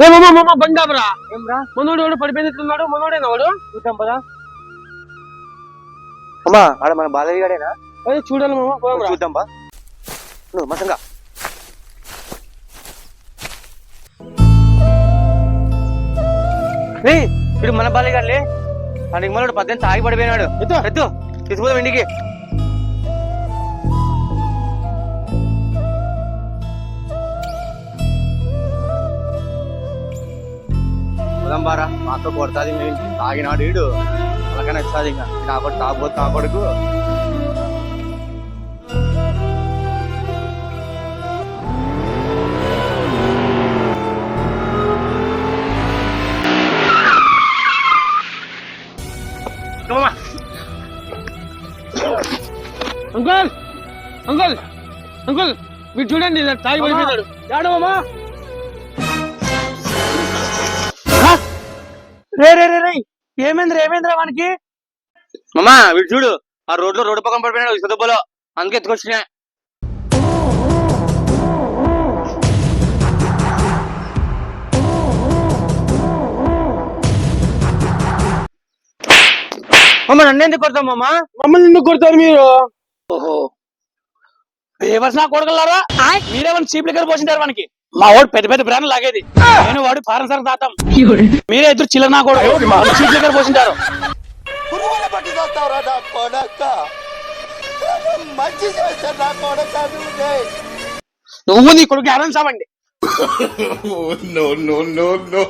ఏ మామ మామ బండాబరా ఏం రా మనోడు వాడు పడిపోయినట్టున్నాడు? మనోడేనా వాడు. చూద్దాం పదా అమ్మా ఆడ మన బాలయ్య గాడేనా? అదే చూడాలి మామ పోదాం రా. చూద్దాం బా. నువ్వు మసంగా. రే ఇప్పుడు మన బాలయ్య గారులే వాడికి మనోడు పద్దెనిమిది తాగి పడిపోయినాడు. ఎత్తు. ఎత్తు తీసుకుపోదాం ఇంటికి. పోదాం బారా మాతో కొడతాది మేము తాగినాడు వీడు అలాగనే వస్తుంది ఇంకా. కాబట్టి తాగబోతు తాగొడుకు అంకుల్! అంకుల్! అంకుల్! మీరు చూడండి తాగి పడిపోయినాడు. యాడు రే రే రే రే. ఏమైంది ఏమైందిరా వానికి? మామా వీడు చూడు ఆ రోడ్లో రోడ్డు పక్కన పడిపోయినాడు ఇసుదబ్బలో అందుకే ఎత్తుకొచ్చినా. మామ నన్ను ఎందుకు కొడతాం మామా? మమ్మల్ని ఎందుకు కొడతారు మీరు? ఓహో. ఫేమస్ నా కొడగలరా మీరేమన్నా చీప్ లిక్కర్ పోసింటారు మనకి మా వాడు పెద్ద పెద్ద బ్రాండ్ లాగేది. నేను వాడు ఫారెన్ సార్ తాతాం. మీరే ఇద్దరు చిల్లర నా కొడుకు. చీప్ లిక్కర్ పోసింటారు. నా నా నువ్వే. నీ కొడుకు సావండి no, no, no.